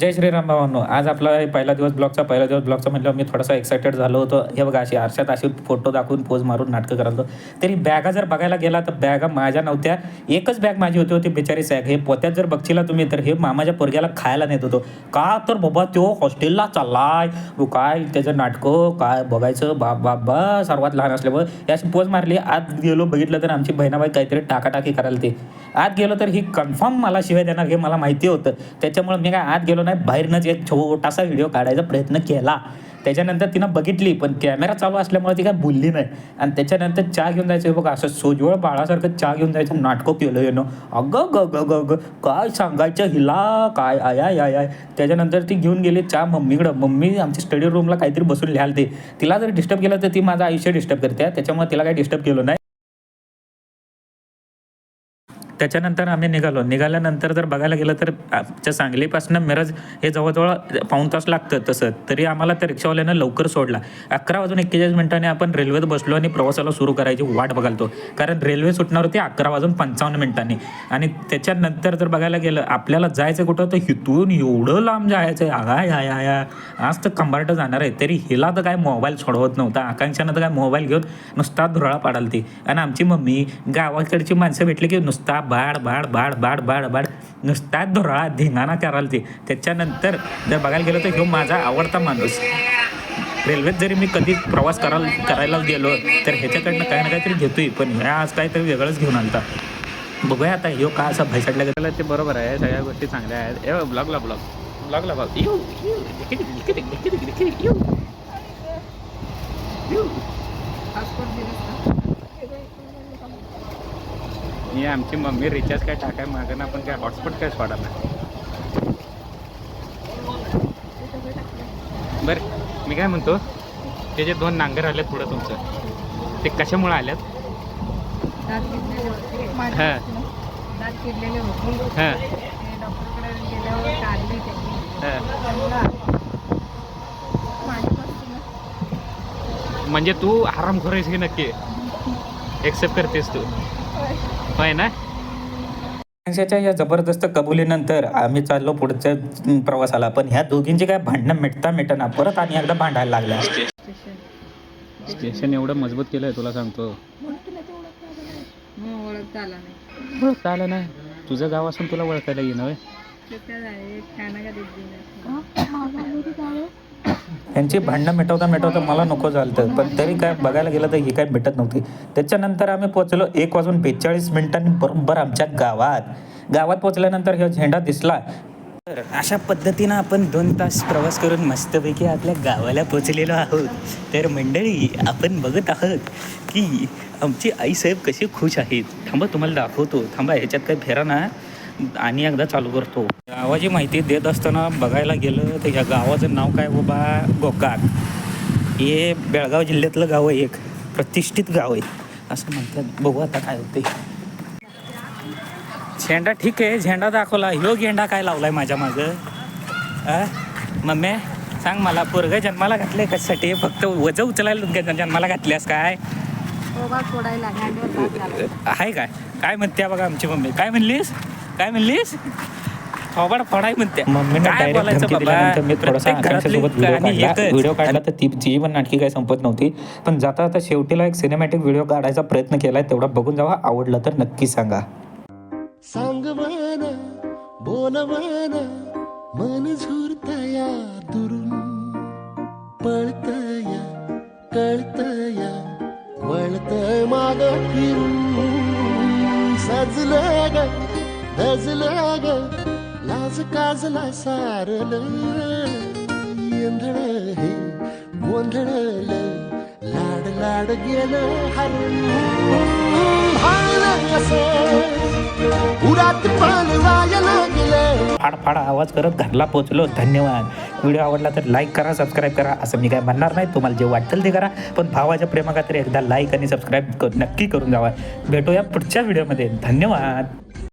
जय श्रीराम भावांनो आज आपला पहिला दिवस ब्लॉगचा पहिला दिवस ब्लॉगचा म्हटलं मी थोडासा एक्सायटेड झालो होतो. हे बघा अशी आरशात अशी फोटो दाखवून पोज मारून नाटकं करायला तरी बॅगा जर बघायला गेला तर बॅगा माझ्या नव्हत्या. एकच बॅग माझी होती होती बिचारी सॅग. हे पोत्यात जर बघशीला तुम्ही तर हे मामाच्या पोरग्याला खायला नेत होतो. का तर बाबा तो हॉस्टेलला चाललाय. काय त्याचं नाटकं काय बघायचं? बा बाबा सर्वात लहान असल्यामुळे हे अशी पोज मारली. आत गेलो बघितलं तर आमची बहिणाबाई काहीतरी टाकाटाकी करायला ते. आत गेलो तर ही कन्फर्म मला शिवाय देणार हे मला माहिती होतं. त्याच्यामुळे मी काय आत गेलो नाही बाहेरनंच एक छोटासा व्हिडिओ काढायचा प्रयत्न केला. त्याच्यानंतर तिनं बघितली पण कॅमेरा चालू असल्यामुळे ती काय बोलली नाही. आणि त्याच्यानंतर चहा घेऊन जायचं बघ बघा असं सोजवळ बाळासारखं चहा घेऊन जायचं नाटकं केलं येणं अगं ग ग ग ग काय सांगायचं हिला? काय आय आय आय आय. त्याच्यानंतर ती घेऊन गेली चहा मम्मीकडं. मम्मी आमच्या स्टडी रूमला काहीतरी बसून लिहाल ते तिला जर डिस्टर्ब केलं तर ती माझं आयुष्य डिस्टर्ब करते त्याच्यामुळे तिला काही डिस्टर्ब केलं नाही. त्याच्यानंतर आम्ही निघालो. निघाल्यानंतर जर बघायला गेलं तर आमच्या सांगलीपासून मिरज हे जवळजवळ पाऊण तास लागतं तसं. तरी आम्हाला त्या रिक्षावाल्यानं लवकर सोडला. अकरा वाजून एक्केचाळीस मिनिटांनी आपण रेल्वेत बसलो आणि प्रवासाला सुरू करायची वाट बघालतो. कारण रेल्वे सुटणार होती अकरा वाजून पंचावन्न मिनिटांनी. आणि त्याच्यानंतर जर बघायला गेलं आपल्याला जायचं कुठं? तर हिथून एवढं लांब जायचं आहे आय आय आय. आय. आज तर कंबार्ट जाणार आहे. तरी हिला तर काय मोबाईल सोडवत नव्हता. आकांक्षानं तर काय मोबाईल घेऊन नुसता धुराळा पाडाल ती आणि आमची मम्मी गावाकडची माणसं भेटली की नुसता बाड बाड बाड बाड बाड बाड नुसता धुराळा धिंगाणा कराल ती. त्याच्यानंतर जर बघायला गेलं तर ह्यो माझा आवडता माणूस. रेल्वेत जरी मी कधी प्रवास करायला करायला गेलो तर ह्याच्याकडनं काही ना काहीतरी घेतोय. पण ह्या आज काहीतरी वेगळंच घेऊन आलता. बघूया आता ह्यो का असा भैसाडला गेला. ते बरोबर आहे. सगळ्या गोष्टी चांगल्या आहेत. ए ब्लॉगला ब्लॉग. ब्लॉगला ब्लॉग. यू यू ही आमची मम्मी रिचार्ज काय टाकाय मागं ना पण काय हॉटस्पॉट काय सोडा नाही. बरं मी काय म्हणतो ते जे दोन नांगर आलेत पुढं तुमचं ते कशामुळे आल्यात? हा. हां. हां. म्हणजे तू आराम करायची की नक्की? एक्सेप्ट करतेस तू. होय ना? त्यांच्या या जबरदस्त कबुलीनंतर आम्ही चाललो पुढच्या प्रवासाला. पण ह्या दोघींची काय भांडणं मिटता मिटना परत आणि एकदा भांडायला लागल्या. स्टेशन स्टेशन एवढं मजबूत केलंय तुला सांगतो. मग ओळखता आला नाही. ओळखता आलं नाही. तुझं गाव असून तुला ओळखायला येईन यांची भांडणं मिटवता मिटवता मला नको झालं पण तरी काय बघायला गेलं तर ही काय भेटत नव्हती. त्याच्यानंतर आम्ही पोहोचलो एक वाजून बेचाळीस मिनिटांनी बरोबर आमच्या गावात. गावात पोहोचल्यानंतर हा झेंडा दिसला. तर अशा पद्धतीनं आपण दोन तास प्रवास करून मस्तपैकी आपल्या गावाला पोचलेलो आहोत. तर मंडळी आपण बघत आहोत की आमची आईसाहेब कशी खुश आहेत. थांबा तुम्हाला दाखवतो. थांबा ह्याच्यात काही फेरा ना. आणि एकदा चालू करतो. गावाची माहिती देत असताना बघायला गेलं तर या गावाचं नाव काय बाबा? गोकाक हे बेळगाव जिल्ह्यातलं गाव आहे एक. प्रतिष्ठित गाव आहे. असं म्हणतात. बघू आता काय होते झेंडा ठीक आहे. झेंडा दाखवला. ह्यो झेंडा काय लावलाय माझ्या मागं? मम्मी सांग मला पोरग जन्माला घातले कशासाठी? फक्त वज उचलायला जन्माला घातल्यास काय. आहे काय? काय म्हणते बघा आमची मम्मी? काय म्हणलीस? काय म्हणलीस? थोबाड फोडाय म्हणते काय बोलायचं बाबा? मी थोडासा प्रत्येक आकांक्षासोबत घरातली व्हिडिओ काढला. एकच. व्हिडिओ काढला तर ती तिची पण नाटकी काही संपत नव्हती. पण जाता आता शेवटीला एक सिनेमॅटिक व्हिडिओ काढायचा प्रयत्न केलाय. तेवढा बघून जावा आवडला तर नक्की सांगा. सांगवान बोलवान मन झुरतया दुरून. पळतया कळतया वळतय माग फिरून. सजलं ग ग लाज काजला सारल येंधळ हे गोंधळल लाड लाड गेलं हरून भाळलं असं गेलं फाड फाड आवाज करत घरला पोहोचलो धन्यवाद व्हिडिओ आवडला तर लाईक करा सबस्क्राईब करा असं मी काय म्हणणार नाही तुम्हाला जे वाटेल ते करा पण भावाच्या प्रेमाखातर एकदा लाईक आणि सबस्क्राईब नक्की करून जावा भेटूया पुढच्या व्हिडिओमध्ये धन्यवाद